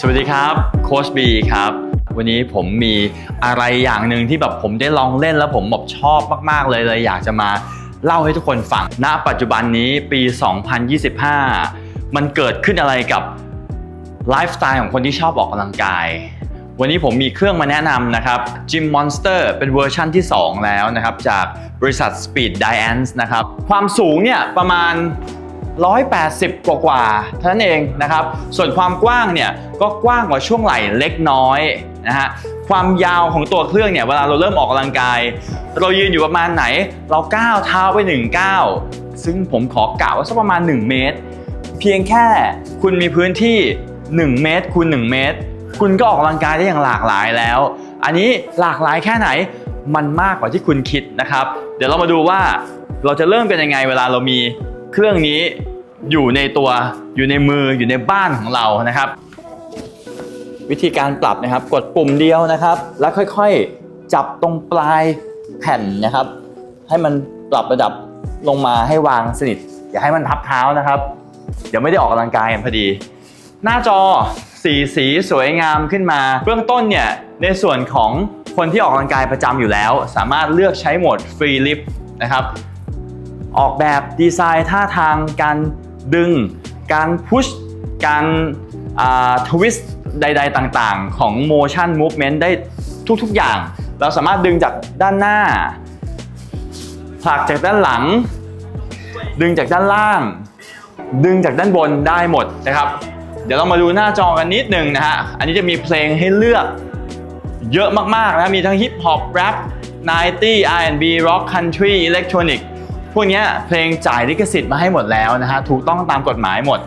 สวัสดีครับโคชบีครับ วันนี้ผมมีอะไรอย่างหนึ่งที่แบบผมได้ลองเล่นแล้วผมแบบชอบมาก ๆ เลยเลยอยากจะมาเล่าให้ทุกคนฟัง ณ ปัจจุบันนี้ปี 2025 มันเกิดขึ้นอะไรกับไลฟ์สไตล์ของคนที่ชอบออกกำลังกาย วันนี้ผมมีเครื่องมาแนะนำนะครับ Gym Monster เป็นเวอร์ชั่นที่ 2 แล้วนะครับ จากบริษัท Speed Diance นะครับ ความสูงเนี่ยประมาณ 180 กว่ากว่าเท่านั้นเองนะครับ ส่วนความกว้างเนี่ยก็กว้างกว่าช่วงไหล่เล็กน้อยนะฮะความยาวของตัวเครื่องเนี่ยเวลาเราเริ่มออกกำลังกาย เรายืนอยู่ประมาณไหน เราก้าวเท้าไป1ก้าวซึ่งผมขอกะว่าสักประมาณ 1 เมตร เพียงแค่คุณมีพื้นที่ 1 เมตรคูณ1เมตร คุณก็ออกกำลังกายได้อย่างหลากหลายแล้ว อันนี้หลากหลายแค่ไหนมันมากกว่าที่คุณคิดนะครับ เดี๋ยวเรามาดูว่าเราจะเริ่มกันยังไงเวลาเรามี เครื่องนี้อยู่ในตัวอยู่ในมืออยู่ในบ้านของเรานะครับ วิธีการปรับนะครับ กดปุ่มเดียวนะครับ แล้วค่อยๆจับตรงปลายแผ่นนะครับ ให้มันปรับระดับลงมาให้วางสนิท อย่าให้มันทับเท้านะครับ เดี๋ยวไม่ได้ออกกำลังกายกันพอดี หน้าจอสีสีสวยงามขึ้นมา เบื้องต้นเนี่ยในส่วนของคนที่ออกกำลังกายประจำอยู่แล้ว สามารถเลือกใช้โหมดฟรีลิฟนะครับ ออกแบบดีไซน์ท่าทางการดึง การพุชการทวิสต์ใด ๆ ต่างๆ ของ motion movement ได้ทุกๆอย่าง เราสามารถดึงจากด้านหน้าผลักจากด้านหลัง ดึงจากด้านล่าง ดึงจากด้านบนได้หมดนะครับ เดี๋ยวเรามาดูหน้าจอกันนิดหนึ่งนะฮะ อันนี้จะมีเพลงให้เลือกเยอะมากๆนะ มีทั้งฮิปฮอปแรป90 R&B Rock Country Electronic พวกนี้เพลงจ่ายลิขสิทธิ์มาให้หมดแล้วนะฮะถูกต้องตามกฎหมายหมด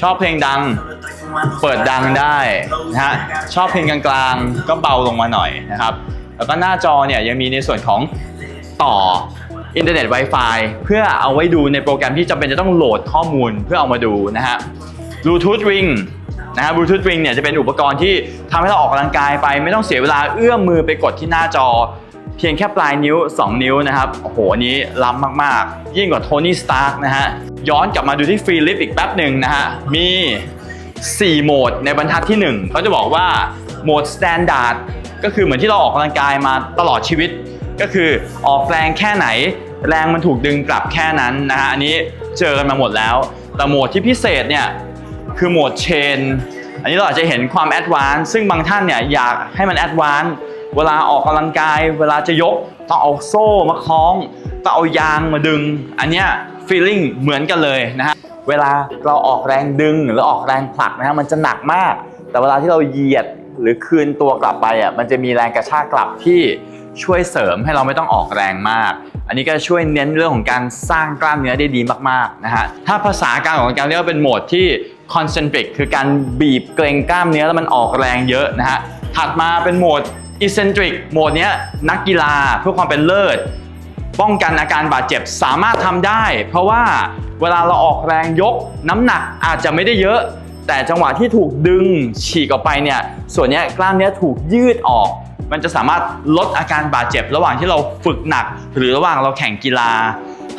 ชอบเพลงดังเปิดดังได้นะฮะชอบเพลงกลางๆ ก็เบาลงมาหน่อยนะครับ แล้วก็หน้าจอเนี่ยยังมีในส่วนของต่ออินเทอร์เน็ต Wi-Fi เพื่อเอาไว้ดูในโปรแกรมที่จำเป็นจะต้องโหลดข้อมูลเพื่อเอามาดูนะฮะ Bluetooth Ring นะฮะ Bluetooth Ring เนี่ยจะเป็นอุปกรณ์ที่ทำให้เราออกกำลังกายไป ไม่ต้องเสียเวลาเอื้อมมือไปกดที่หน้าจอ เพียงแค่ปลายนิ้ว 2 นิ้วนะครับ โอ้โหอันนี้ล้ำมากๆ ยิ่งกว่าโทนี่สตาร์กนะฮะ ย้อนกลับมาดูที่ฟรีลิฟอีกแป๊บหนึ่งนะฮะ มี 4 โหมดในบรรทัดที่ 1 เขาจะบอกว่าโหมด Standard ก็คือเหมือนที่เราออกกำลังกายมาตลอดชีวิต ก็คือออกแรงแค่ไหน แรงมันถูกดึงกลับแค่นั้นนะฮะ อันนี้เจอกันมาหมดแล้ว แต่โหมดที่พิเศษเนี่ยคือโหมดเชน อันนี้เราอาจจะเห็นความแอดวานซ์ซึ่งบางท่านเนี่ยอยากให้มันแอดวานซ์ เวลาออกกำลังกาย เวลาจะยกต้องเอาโซ่มาคล้อง ต้องเอายางมาดึง อันเนี้ยฟีลลิ่งเหมือนกันเลยนะฮะ เวลาเราออกแรงดึงหรือออกแรงผลักนะฮะมันจะหนักมาก แต่เวลาที่เราเหยียดหรือคืนตัวกลับไปอะมันจะมีแรงกระชากกลับที่ช่วยเสริมให้เราไม่ต้องออกแรงมาก อันนี้ก็ช่วยเน้นเรื่องของการสร้างกล้ามเนื้อได้ดีมากๆนะฮะ ถ้าภาษาการออกกำลังกายเรียกว่าเป็นโหมดที่ concentric คือการบีบเกรงกล้ามเนื้อแล้วมันออกแรงเยอะนะฮะ ถัดมาเป็นโหมด eccentric โหมดเนี้ยนักกีฬาเพื่อความเป็นเลิศ ป้องกันอาการบาดเจ็บสามารถทำได้ เพราะว่าเวลาเราออกแรงยกน้ำหนักอาจจะไม่ได้เยอะ แต่จังหวะที่ถูกดึงฉีกออกไปเนี่ยส่วนนี้กล้ามเนื้อถูกยืดออก มันจะสามารถลดอาการบาดเจ็บ ระหว่างที่เราฝึกหนัก หรือระหว่างเราแข่งกีฬา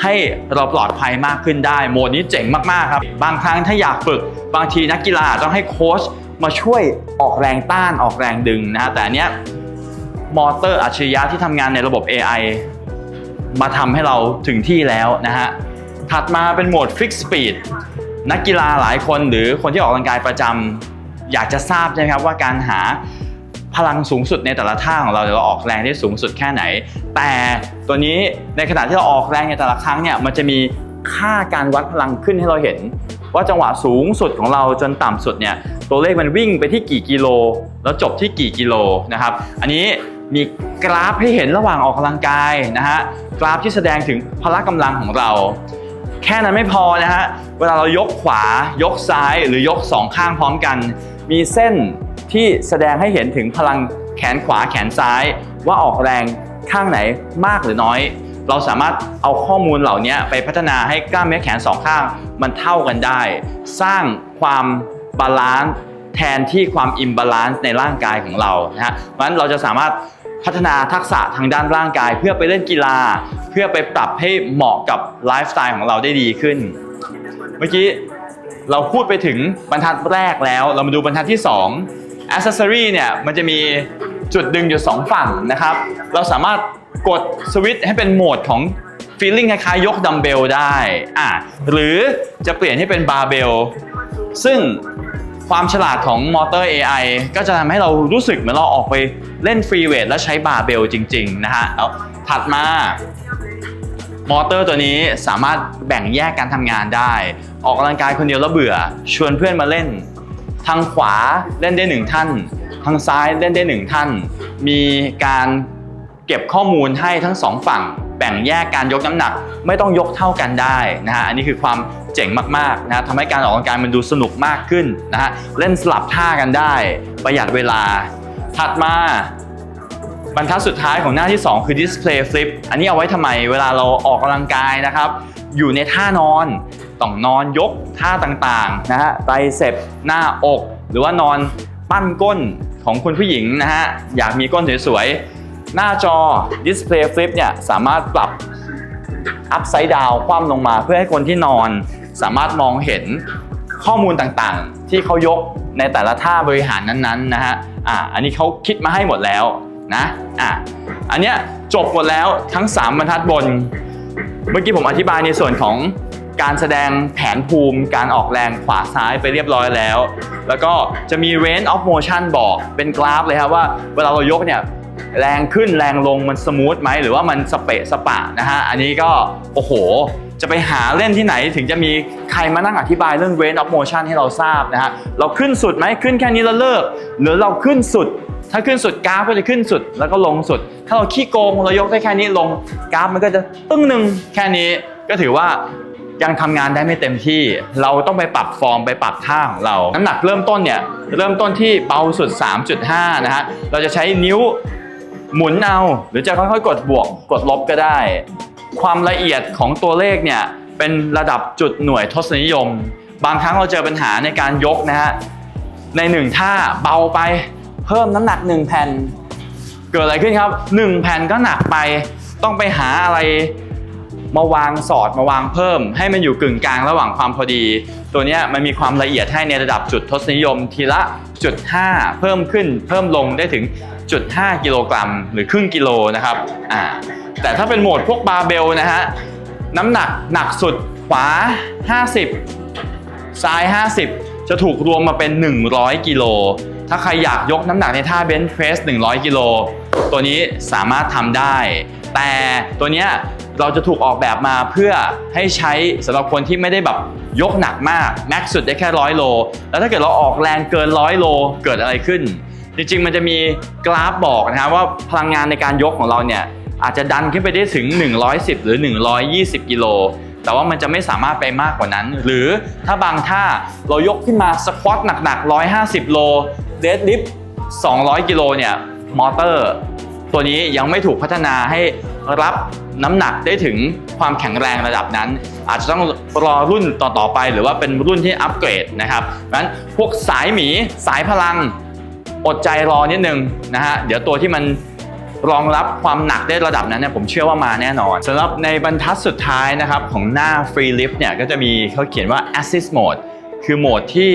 ให้เราปลอดภัยมากขึ้นได้โหมดนี้เจ๋งมากๆครับบางครั้งถ้าอยากฝึกบางทีนักกีฬาต้องให้โค้ชมาช่วยออกแรงต้านออกแรงดึงนะฮะแต่อันเนี้ย มอเตอร์อัจฉริยะที่ทำงานในระบบ AI มาทำให้เราถึงที่แล้วนะฮะ ถัดมาเป็นโหมด Fix Speed นักกีฬาหลายคนหรือคนที่ออกกำลังกายประจำอยากจะทราบใช่ไหมครับว่าการหาพลังสูงสุดในแต่ละท่าของเราเดี๋ยวเราออกแรงได้สูงสุดแค่ไหน แต่ตัวนี้ในขณะที่เราออกแรงในแต่ละครั้งเนี่ยมันจะมีค่าการวัดพลังขึ้นให้เราเห็น ว่าจังหวะสูงสุดของเราจนต่ำสุดเนี่ยตัวเลขมันวิ่งไปที่กี่กิโล แล้วจบที่กี่กิโลนะครับ อันนี้ มีกราฟให้เห็นระหว่างออกกำลังกายนะฮะกราฟที่แสดงถึงพละกำลังของเรา แค่นั้นไม่พอนะฮะเวลาเรายกขวายกซ้ายหรือยกสองข้างพร้อมกัน มีเส้นที่แสดงให้เห็นถึงพลังแขนขวาแขนซ้าย ว่าออกแรงข้างไหนมากหรือน้อย เราสามารถเอาข้อมูลเหล่านี้ไปพัฒนาให้กล้ามเนื้อแขนสองข้างมันเท่ากันได้ สร้างความบาลานซ์แทนที่ความอิมบาลานซ์ในร่างกายของเรานะฮะเพราะฉะนั้นเราจะสามารถ พัฒนาทักษะทางด้านร่างกาย เพื่อไปเล่นกีฬา เพื่อไปปรับให้เหมาะกับไลฟ์สไตล์ของเราได้ดีขึ้น เมื่อกี้เราพูดไปถึงบรรทัดแรกแล้ว เรามาดูบรรทัดที่2 Accessory เนี่ยมันจะมีจุดดึงอยู่2ฝั่งนะครับ เราสามารถกดสวิตช์ให้เป็นโหมดของ feeling คล้ายๆยกดัมเบลได้อะหรือจะเปลี่ยนให้เป็นบาร์เบลซึ่ง ความฉลาดของมอเตอร์ AI ก็จะทำให้เรารู้สึกเหมือนเราออกไปเล่นฟรีเวทและใช้บาร์เบลจริง ๆ นะฮะแล้วถัดมามอเตอร์ตัวนี้สามารถแบ่งแยกการทำงานได้ ออกกำลังกายคนเดียวแล้วเบื่อ ชวนเพื่อนมาเล่น ทางขวาเล่นได้หนึ่งท่าน ทางซ้ายเล่นได้หนึ่งท่าน มีการเก็บข้อมูลให้ทั้งสองฝั่ง แบ่งแยกการยกน้ำหนัก ไม่ต้องยกเท่ากันได้นะฮะอันนี้คือความเจ๋งมากๆนะฮะทำให้การออกกำลังกายมันดูสนุกมากขึ้นนะฮะเล่นสลับท่ากันได้ ประหยัดเวลา ถัดมาบรรทัดสุดท้ายของหน้าที่ 2 คือ display flip อันนี้เอาไว้ทำไมเวลาเราออกกำลังกายนะครับ อยู่ในท่านอนต้องนอนยกท่าต่างๆนะฮะไตรเซปหน้าอก หรือว่านอนปั้นก้นของคุณผู้หญิงนะฮะอยากมีก้นสวยๆ หน้าจอ display flip เนี่ยสามารถปรับ upside down คว่ำลงมาเพื่อให้คนที่นอน สามารถมองเห็นข้อมูลต่างๆ ที่เขายกในแต่ละท่าบริหารนั้นๆนะฮะอ่าอันนี้เขาคิดมาให้หมดแล้วนะอะอันเนี้ยจบหมดแล้วทั้ง 3 บรรทัดบน เมื่อกี้ผมอธิบายในส่วนของการแสดงแผนภูมิ การออกแรงขวาซ้ายไปเรียบร้อยแล้ว แล้วก็จะมี range of motion บอกเป็นกราฟเลยครับว่าเวลาเรายกเนี่ย แรงขึ้นแรงลงมันสมูทไหมหรือว่ามันสเปะสปะนะฮะอันนี้ก็โอ้โห จะไปหาเล่นที่ไหนถึงจะมีใครมานั่งอธิบายเรื่อง range of motion ให้เราทราบนะฮะเราขึ้นสุดไหมขึ้นแค่นี้แล้วเลิก หรือเราขึ้นสุด ถ้าขึ้นสุดกราฟก็จะขึ้นสุดแล้วก็ลงสุด ถ้าเราขี้โกงเรายกได้แค่นี้ลงกราฟมันก็จะตึ้งหนึ่งแค่นี้ก็ถือว่ายังทำงานได้ไม่เต็มที่ เราต้องไปปรับฟอร์มไปปรับท่าของเรา น้ำหนักเริ่มต้นเนี่ยเริ่มต้นที่เบาสุด 3.5 นะฮะ เราจะใช้นิ้ว หมุนเอาหรือจะค่อยๆ กดบวกกดลบก็ได้ ความละเอียดของตัวเลขเนี่ยเป็นระดับจุดหน่วยทศนิยม บางครั้งเราเจอปัญหาในการยกนะฮะในหนึ่งท่าเบาไปเพิ่มน้ำหนัก1แผ่น เกิดอะไรขึ้นครับ1แผ่นก็หนักไปต้องไปหาอะไร มาวางสอดมาวางเพิ่ม ให้มันอยู่กึ่งกลางระหว่างความพอดี ตัวนี้มันมีความละเอียดให้ในระดับจุดทศนิยมทีละจุด5เพิ่มขึ้นเพิ่มลงได้ถึงจุด5กิโลกรัมหรือครึ่งกิโลนะครับอ่าแต่ถ้าเป็นโหมดพวกบาร์เบลนะฮะน้ำหนักหนักสุดขวา 50 ซ้าย 50 จะถูกรวมมาเป็น 100 กิโล ถ้าใครอยากยกน้ำหนักในท่าเบนช์เพรส 100 กิโล ตัวนี้สามารถทำได้ แต่ตัวนี้ เราจะถูกออกแบบมาเพื่อให้ใช้สำหรับคนที่ไม่ได้แบบยกหนักมากแม็กสุดได้แค่100โล แล้วถ้าเกิดเราออกแรงเกิน100โลเกิดอะไรขึ้น จริงๆ มันจะมีกราฟบอกนะครับว่าพลังงานในการยกของเราเนี่ยอาจจะดันขึ้นไปได้ถึง 110 หรือ 120 กิโล แต่ว่ามันจะไม่สามารถไปมากกว่านั้น หรือถ้าบางท่าเรายกขึ้นมาสควอตหนักๆ 150 โลเดดลิฟ200 กิโลเนี่ย มอเตอร์ ตัวนี้ยังไม่ถูกพัฒนาให้รับ น้ำหนักได้ถึงความแข็งแรงระดับนั้น อาจจะต้องรอรุ่นต่อๆไป หรือว่าเป็นรุ่นที่อัปเกรดนะครับเพราะฉะนั้นพวกสายหมีสายพลังอดใจรอนิดนึงนะฮะเดี๋ยวตัวที่มันรองรับความหนักได้ระดับนั้นเนี่ยผมเชื่อว่ามาแน่นอนสำหรับในบรรทัดสุดท้ายนะครับของหน้า Free Lift เนี่ยก็จะมีเขาเขียนว่า Assist Mode คือโหมดที่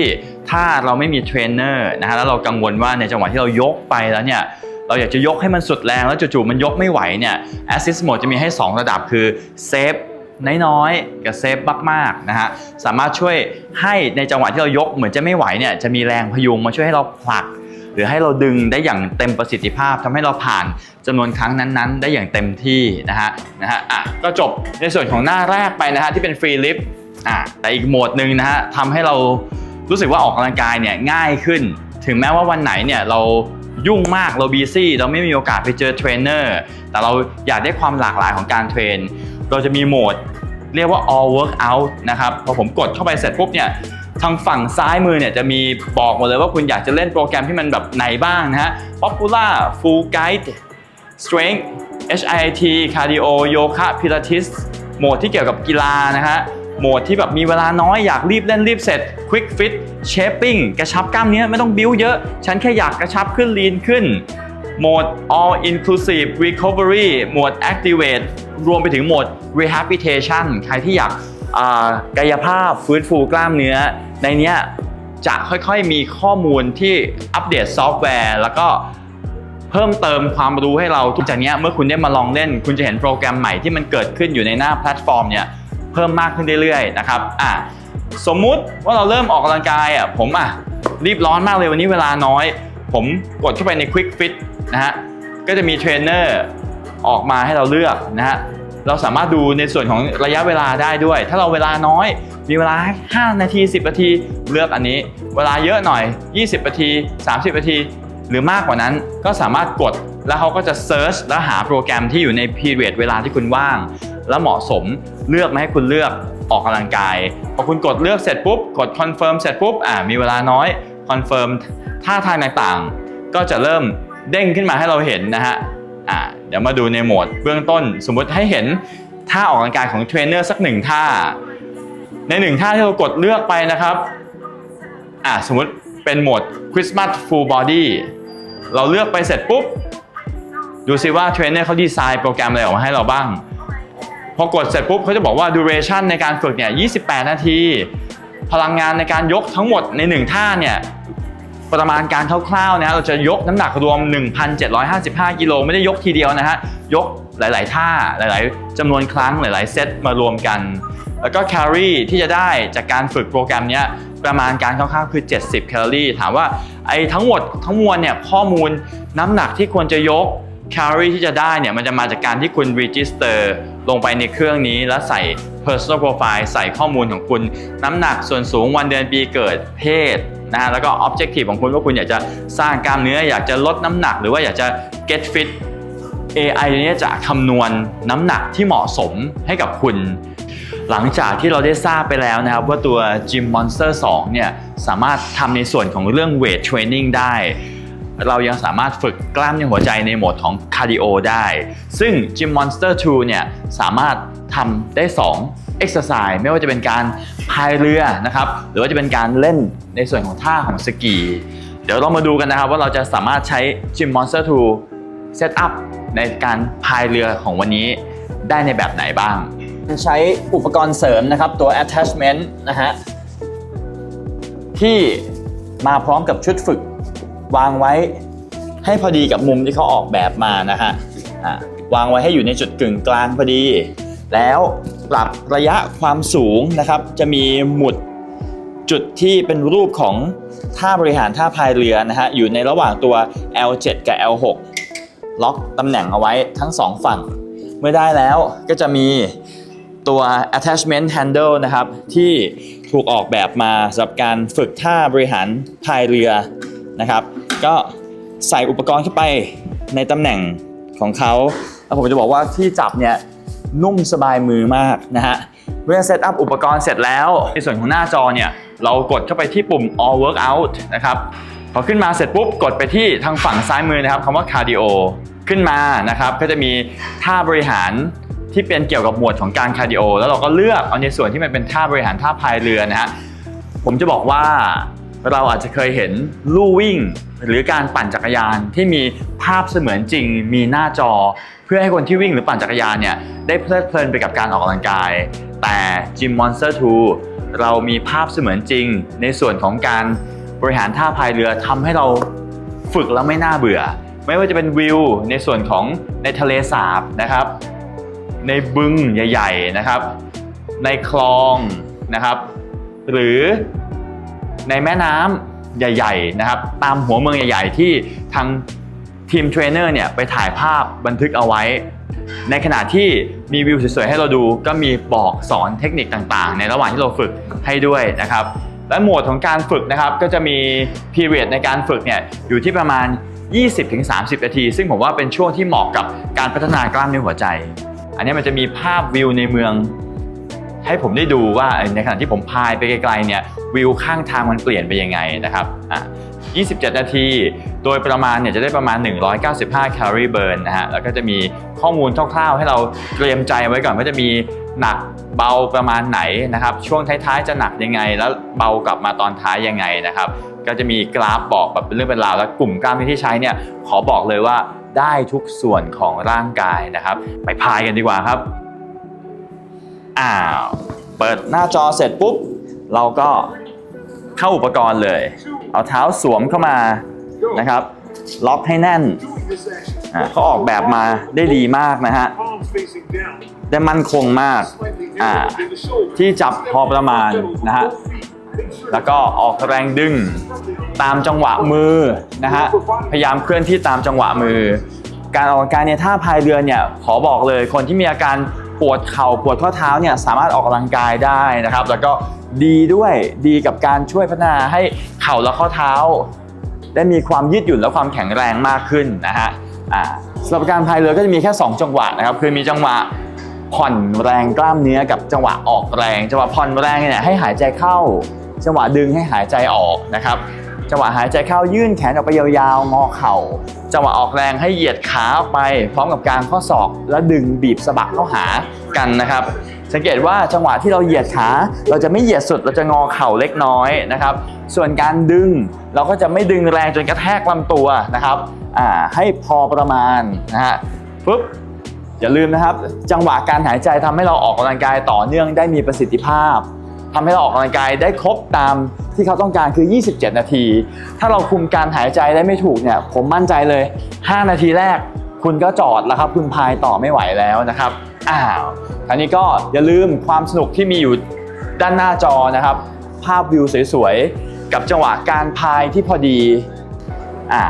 ถ้าเราไม่มีเทรนเนอร์นะฮะแล้วเรากังวลว่าในจังหวะที่เรายกไปแล้วเนี่ย เราอยากจะยกให้มันสุดแรงแล้วจู่ๆมันยกไม่ไหวเนี่ย Assist Mode จะมีให้ 2 ระดับคือเซฟน้อยๆกับเซฟมากๆนะฮะสามารถช่วยให้ในจังหวะที่เรายกเหมือนจะไม่ไหวเนี่ยจะมีแรงพยุงมาช่วยให้เราผลัก หรือให้เราดึงได้อย่างเต็มประสิทธิภาพทำให้เราผ่านจำนวนครั้งนั้นๆ ได้อย่างเต็มที่นะฮะนะฮะอะก็จบในส่วนของหน้าแรกไปนะฮะที่เป็นฟรีลิฟต์อะแต่อีกโหมดหนึ่งนะฮะทำให้เรารู้สึกว่าออกกำลังกายเนี่ยง่ายขึ้น ถึงแม้ว่าวันไหนเนี่ยเรา ยุ่งมากเราบีซี่เราไม่มีโอกาสไปเจอเทรนเนอร์แต่เราอยากได้ความหลากหลายของการเทรน เราจะมีโหมดเรียกว่า all workout นะครับพอผมกดเข้าไปเสร็จปุ๊บเนี่ยทางฝั่งซ้ายมือเนี่ยจะมีบอกหมดเลยว่าคุณอยากจะเล่นโปรแกรมที่มันแบบไหนบ้างนะฮะ Popular Full Guide Strength HIIT Cardio Yoga Pilates โหมดที่เกี่ยวกับกีฬานะฮะ โหมดที่แบบมีเวลาน้อยอยากรีบเล่นรีบเสร็จ Quick Fit Shaping กระชับกล้ามเนื้อไม่ต้องบิ้วเยอะ ฉันแค่อยากกระชับขึ้นลีนขึ้นโหมด all inclusive recovery โหมด activate รวมไปถึงโหมด rehabilitation ใครที่อยากกายภาพฟื้นฟูกล้ามเนื้อ ในนี้จะค่อยๆมีข้อมูลที่อัปเดตซอฟต์แวร์ แล้วก็เพิ่มเติมความรู้ให้เราทุกจากนี้เมื่อคุณได้มาลองเล่น คุณจะเห็นโปรแกรมใหม่ที่มันเกิดขึ้นอยู่ในหน้าแพลตฟอร์มเนี่ย เพิ่มมากขึ้นเรื่อยๆนะครับอะสมมุติว่าเราเริ่มออกกำลังกายอะผมอะรีบร้อนมากเลยวันนี้เวลาน้อย ผมกดเข้าไปใน Quick Fit นะฮะก็จะมีเทรนเนอร์ออกมาให้เราเลือกนะฮะเราสามารถดูในส่วนของระยะเวลาได้ด้วย ถ้าเราเวลาน้อย มีเวลา 5 นาที 10 นาทีเลือกอันนี้ เวลาเยอะหน่อย 20 นาที 30 นาที หรือมากกว่านั้นก็สามารถกดแล้วเขาก็จะเซิร์ชและหาโปรแกรมที่อยู่ในพีเรียดเวลาที่คุณว่าง และเหมาะสมเลือกมาให้คุณเลือกออกกำลังกายพอคุณกดเลือกเสร็จปุ๊บกดคอนเฟิร์มเสร็จปุ๊บอ่ามีเวลาน้อยคอนเฟิร์มท่าทางต่างๆ ก็จะเริ่มเด้งขึ้นมาให้เราเห็นนะฮะอ่าเดี๋ยวมาดูในโหมดเบื้องต้น สมมุติให้เห็นท่าออกกำลังกายของเทรนเนอร์สักหนึ่งท่า ในหนึ่งท่าที่เรากดเลือกไปนะครับอ่าสมมติเป็นโหมด Christmas Full Body เราเลือกไปเสร็จปุ๊บ ดูซิว่าเทรนเนอร์เขาดีไซน์โปรแกรมอะไรออกมาให้เราบ้าง พอกดเสร็จปุ๊บเขาจะบอกว่า duration ในการฝึกเนี่ย 28 นาที พลังงานในการยกทั้งหมดในหนึ่งท่าเนี่ยประมาณการคร่าวๆนะเราจะยกน้ำหนักรวม 1,755 กิโลไม่ได้ยกทีเดียวนะฮะ ยกหลาย ๆ ท่าหลาย ๆจำนวนครั้งหลาย ๆ เซตมารวมกัน แล้วก็แคลอรี่ที่จะได้จากการฝึกโปรแกรมเนี้ยประมาณการคร่าวๆคือ 70 แคลอรี่ ถามว่าไอ้ทั้งหมดทั้งมวลเนี่ยข้อมูลน้ำหนักที่ควรจะยกแคลอรี่ที่จะได้เนี่ยมันจะมาจากการที่คุณ register ลงไปในเครื่องนี้แล้วใส่ personal profile ใส่ข้อมูลของคุณ น้ำหนักส่วนสูงวันเดือนปีเกิดเพศนะฮะแล้วก็ objective ของคุณว่าคุณอยากจะสร้างกล้ามเนื้อ อยากจะลดน้ำหนักหรือว่าอยากจะ get fit AI ตัวนี้จะคำนวณน้ำหนักที่เหมาะสมให้กับคุณ หลังจากที่เราได้ทราบไปแล้วนะครับ ว่าตัว Gym Monster 2 เนี่ยสามารถทำในส่วนของเรื่อง weight training ได้ เรายังสามารถฝึกกล้ามเนื้อหัวใจในโหมดของคาร์ดิโอได้ ซึ่ง Gym Monster 2 เนี่ยสามารถทำได้2 exercise ไม่ว่าจะเป็นการพายเรือนะครับ หรือว่าจะเป็นการเล่นในส่วนของท่าของสกี เดี๋ยวเรามาดูกันนะครับว่าเราจะสามารถใช้ Gym Monster 2เซตอัพในการพายเรือของวันนี้ได้ในแบบไหนบ้าง ใช้อุปกรณ์เสริมนะครับตัว attachment นะฮะที่มาพร้อมกับชุดฝึก วางไว้ให้พอดีกับมุมที่เขาออกแบบมานะฮะวางไว้ให้อยู่ในจุดกึ่งกลางพอดี แล้วปรับระยะความสูงนะครับ จะมีหมุดจุดที่เป็นรูปของท่าบริหารท่าพายเรือนะฮะอยู่ในระหว่างตัว L7 กับ L6 ล็อกตำแหน่งเอาไว้ทั้งสองฝั่ง เมื่อได้แล้วก็จะมีตัว attachment handle นะครับ ที่ถูกออกแบบมาสำหรับการฝึกท่าบริหารพายเรือ นะครับ ก็ใส่อุปกรณ์เข้าไปในตำแหน่งของเขาแล้วผมจะบอกว่าที่จับเนี่ยนุ่มสบายมือมากนะฮะเมื่อเซตอัพอุปกรณ์เสร็จแล้ว ในส่วนของหน้าจอเนี่ยเรากดเข้าไปที่ปุ่ม all workout นะครับพอขึ้นมาเสร็จปุ๊บกดไปที่ทางฝั่งซ้ายมือนะครับคำว่า cardio ขึ้นมานะครับก็จะมีท่าบริหารที่เป็นเกี่ยวกับหมวดของการคาร์ดิโอแล้วเราก็เลือกเอาในส่วนที่มันเป็นท่าบริหารท่าพายเรือนะฮะผมจะบอกว่า เราอาจจะเคยเห็นลู่วิ่ง หรือการปั่นจักรยานที่มีภาพเสมือนจริง มีหน้าจอ เพื่อให้คนที่วิ่งหรือปั่นจักรยานเนี่ยได้เพลิดเพลินไปกับการออกกำลังกาย แต่ Gym Monster 2 เรามีภาพเสมือนจริง ในส่วนของการบริหารท่าพายเรือทำให้เราฝึกแล้วไม่น่าเบื่อ ไม่ว่าจะเป็นวิวในส่วนของในทะเลสาบนะครับ ในบึงใหญ่ ๆนะครับ ในคลองนะครับ หรือ ในแม่น้ำใหญ่ ๆ นะครับ ตามหัวเมืองใหญ่ ๆ ที่ทางทีมเทรนเนอร์เนี่ยไปถ่ายภาพบันทึกเอาไว้ ในขณะที่มีวิวสวยๆให้เราดู ก็มีบอกสอนเทคนิคต่างๆ ในระหว่างที่เราฝึกให้ด้วยนะครับ และหมวดของการฝึกนะครับ ก็จะมี period ในการฝึกเนี่ยอยู่ที่ประมาณ 20-30 นาที ซึ่งผมว่าเป็นช่วงที่เหมาะกับการพัฒนากล้ามเนื้อหัวใจ อันนี้มันจะมีภาพวิวในเมืองให้ผมได้ดูว่าในขณะที่ผมพายไปไกลๆเนี่ย วิวข้างทางมันเปลี่ยนไปยังไงนะครับอะ27 นาที โดยประมาณเนี่ยจะได้ประมาณ 195 แคลอรี่เบิร์นนะฮะ แล้วก็จะมีข้อมูลคร่าวๆ ให้เราเตรียมใจไว้ก่อนว่าจะมีหนักเบาประมาณไหนนะครับ ช่วงท้ายๆ จะหนักยังไง แล้วเบากลับมาตอนท้ายยังไงนะครับ ก็จะมีกราฟบอกแบบเป็นเรื่องเป็นราว แล้วกลุ่มกล้ามเนื้อที่ใช้เนี่ย ขอบอกเลยว่าได้ทุกส่วนของร่างกายนะครับ ไปพายกันดีกว่าครับ อ้าว เปิดหน้าจอเสร็จปุ๊บ เราก็เข้าอุปกรณ์เลย เอาเท้าสวมเข้ามานะครับ ล็อกให้แน่นเขาออกแบบมาได้ดีมากนะฮะได้มั่นคงมากที่จับพอประมาณนะฮะแล้วก็ออกแรงดึงตามจังหวะมือนะฮะพยายามเคลื่อนที่ตามจังหวะมือ การออกกำลังกายเนี่ยท่าพายเรือเนี่ยขอบอกเลยคนที่มีอาการปวดเข่าปวดข้อเท้าเนี่ยสามารถออกกำลังกายได้นะครับ แล้วก็ ดีด้วยดีกับการช่วยพัฒนาให้เข่าและข้อเท้า ได้มีความยืดหยุ่นและความแข็งแรงมากขึ้นนะฮะสำหรับการพายเรือก็จะมีแค่ 2 จังหวะนะครับคือมีจังหวะผ่อนแรงกล้ามเนื้อกับจังหวะออกแรง จังหวะผ่อนแรงเนี่ยให้หายใจเข้า จังหวะดึงให้หายใจออกนะครับ จังหวะหายใจเข้ายื่นแขนออกไปยาวๆงอเข่า จังหวะออกแรงให้เหยียดขาออกไป พร้อมกับการข้อศอก แล้วดึงบีบสะบักเข้าหากันนะครับ สังเกตว่าจังหวะที่เราเหยียดขาเราจะไม่เหยียดสุดเราจะงอเข่าเล็กน้อยนะครับ ส่วนการดึงเราก็จะไม่ดึงแรงจนกระแทกลำตัวนะครับให้พอประมาณนะฮะปุ๊บอย่าลืมนะครับ จังหวะการหายใจทำให้เราออกกำลังกายต่อเนื่องได้มีประสิทธิภาพทำให้เราออกกำลังกายได้ครบตามที่เขาต้องการคือ 27 นาที ถ้าเราคุมการหายใจได้ไม่ถูกเนี่ยผมมั่นใจเลย 5 นาทีแรก คุณก็จอดแล้วครับ คุณพายต่อไม่ไหวแล้วนะครับ อ้าวคราวนี้ก็อย่าลืมความสนุกที่มีอยู่ด้านหน้าจอนะครับ ภาพวิวสวยๆ กับจังหวะการพายที่พอดีอ่า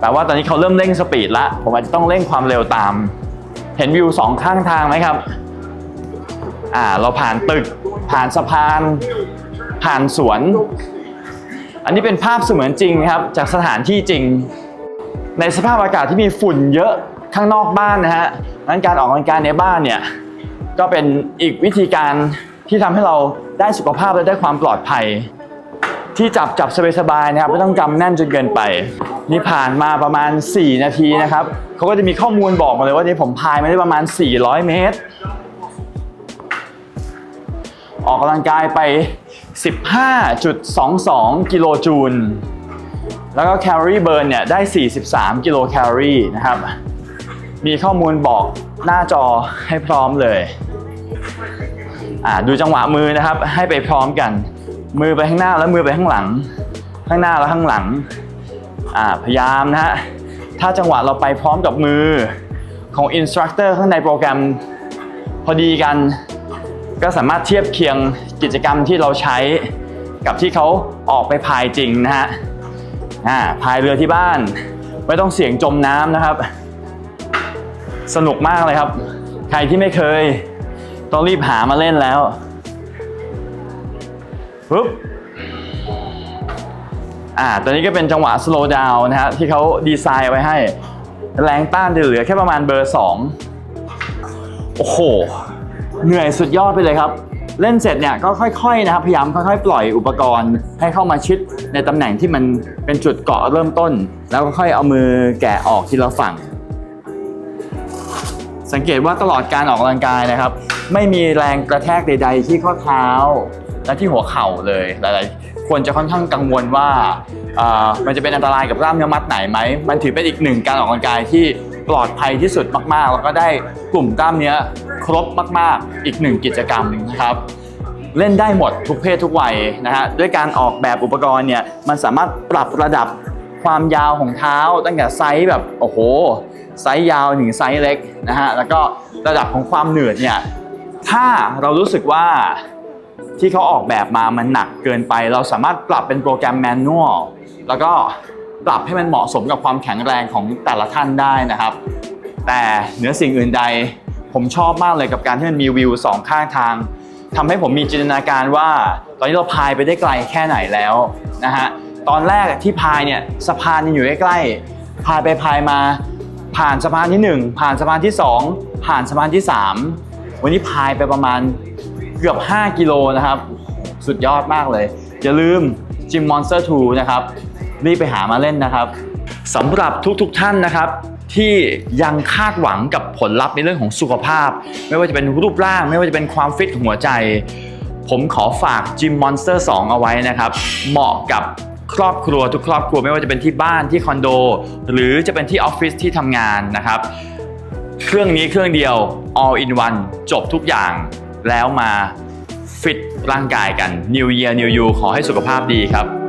แต่ว่าตอนนี้เขาเริ่มเร่งสปีดละผมอาจจะต้องเร่งความเร็วตาม เห็นวิวสองข้างทางไหมครับอ่าเราผ่านตึกผ่านสะพาน ผ่านสวน อันนี้เป็นภาพเสมือนจริงครับ จากสถานที่จริง ในสภาพอากาศที่มีฝุ่นเยอะข้างนอกบ้านนะฮะ นั้นการออกกำลังกายในบ้านเนี่ยก็เป็นอีกวิธีการที่ทำให้เราได้สุขภาพและได้ความปลอดภัย ที่จับจับสบายๆนะครับไม่ต้องกำแน่นจนเกินไป นี่ผ่านมาประมาณ 4 นาทีนะครับเขาก็จะมีข้อมูลบอกมาเลยว่านี่ผมพายมาได้ประมาณ 400 เมตร ออกกำลังกายไป 15.22 กิโลจูลแล้วก็แคลอรี่เบิร์นเนี่ยได้ 43 กิโลแคลอรี่นะครับ มีข้อมูลบอกหน้าจอให้พร้อมเลยอ่าดูจังหวะมือนะครับ ให้ไปพร้อมกัน มือไปข้างหน้าแล้วมือไปข้างหลัง ข้างหน้าแล้วข้างหลังอ่าพยายามนะฮะถ้าจังหวะเราไปพร้อมกับมือของอินสตรัคเตอร์ข้างในโปรแกรม พอดีกัน ก็สามารถเทียบเคียงกิจกรรมที่เราใช้กับที่เขาออกไปพายจริงนะฮะอ่าพายเรือที่บ้าน ไม่ต้องเสี่ยงจมน้ำนะครับ สนุกมากเลยครับ ใครที่ไม่เคย ต้องรีบหามาเล่นแล้วปุ๊บอ่าตอนนี้ก็เป็นจังหวะ slow down นะฮะที่เขาดีไซน์ไว้ให้ แรงต้านจะเหลือแค่ประมาณเบอร์2โอ้โห เหนื่อยสุดยอดไปเลยครับ เล่นเสร็จเนี่ยก็ค่อยๆนะครับพยายามค่อยๆ ปล่อยอุปกรณ์ให้เข้ามาชิดในตำแหน่งที่มันเป็นจุดเกาะเริ่มต้น แล้วก็ค่อยเอามือแกะออกทีละฝั่ง สังเกตว่าตลอดการออกกำลังกายนะครับ ไม่มีแรงกระแทกใด ๆ ที่ข้อเท้า และที่หัวเข่าเลยหลายๆคนจะค่อนข้างกังวลว่าอ่ามันจะเป็นอันตรายกับกล้ามเนื้อมัดไหนไหมมันถือเป็นอีกหนึ่งการออกกำลังกายที่ปลอดภัยที่สุดมากๆ แล้วก็ได้กลุ่มกล้ามเนื้อครบมาก ๆ อีกหนึ่งกิจกรรมนะครับเล่นได้หมดทุกเพศทุกวัยนะฮะด้วยการออกแบบอุปกรณ์เนี่ยมันสามารถปรับระดับ ความยาวของเท้าตั้งแต่ไซส์แบบโอ้โหไซส์ยาวถึงไซส์เล็กนะฮะแล้วก็ระดับของความเหนื่อยเนี่ยถ้าเรารู้สึกว่าที่เขาออกแบบมามันหนักเกินไป เราสามารถปรับเป็นโปรแกรมแมนนวลแล้วก็ปรับให้มันเหมาะสมกับความแข็งแรงของแต่ละท่านได้นะครับ แต่เหนือสิ่งอื่นใดผมชอบมากเลยกับการที่มันมีวิวสองข้างทางทำให้ผมมีจินตนาการว่า ตอนนี้เราพายไปได้ไกลแค่ไหนแล้วนะฮะ ตอนแรกที่พายเนี่ยสะพานยังอยู่ใกล้ๆพายไปพายมา ผ่านสะพานที่ 1 ผ่านสะพานที่ 2 ผ่านสะพานที่ 3 วันนี้พายไปประมาณเกือบ 5 กิโลนะครับ สุดยอดมากเลย อย่าลืม Gym Monster 2นะครับรีบไปหามาเล่นนะครับสำหรับทุกๆทท่านนะครับ ที่ยังคาดหวังกับผลลัพธ์ในเรื่องของสุขภาพ ไม่ว่าจะเป็นรูปร่าง ไม่ว่าจะเป็นความฟิตของหัวใจ ผมขอฝาก Gym Monster 2เอาไว้นะครับ เหมาะกับ ครอบครัวทุกครอบครัวไม่ว่าจะเป็นที่บ้านที่คอนโด หรือจะเป็นที่ออฟฟิศที่ทำงานนะครับ เครื่องนี้เครื่องเดียว all in one จบทุกอย่างแล้วมาฟิตร่างกายกัน New Year New You ขอให้สุขภาพดีครับ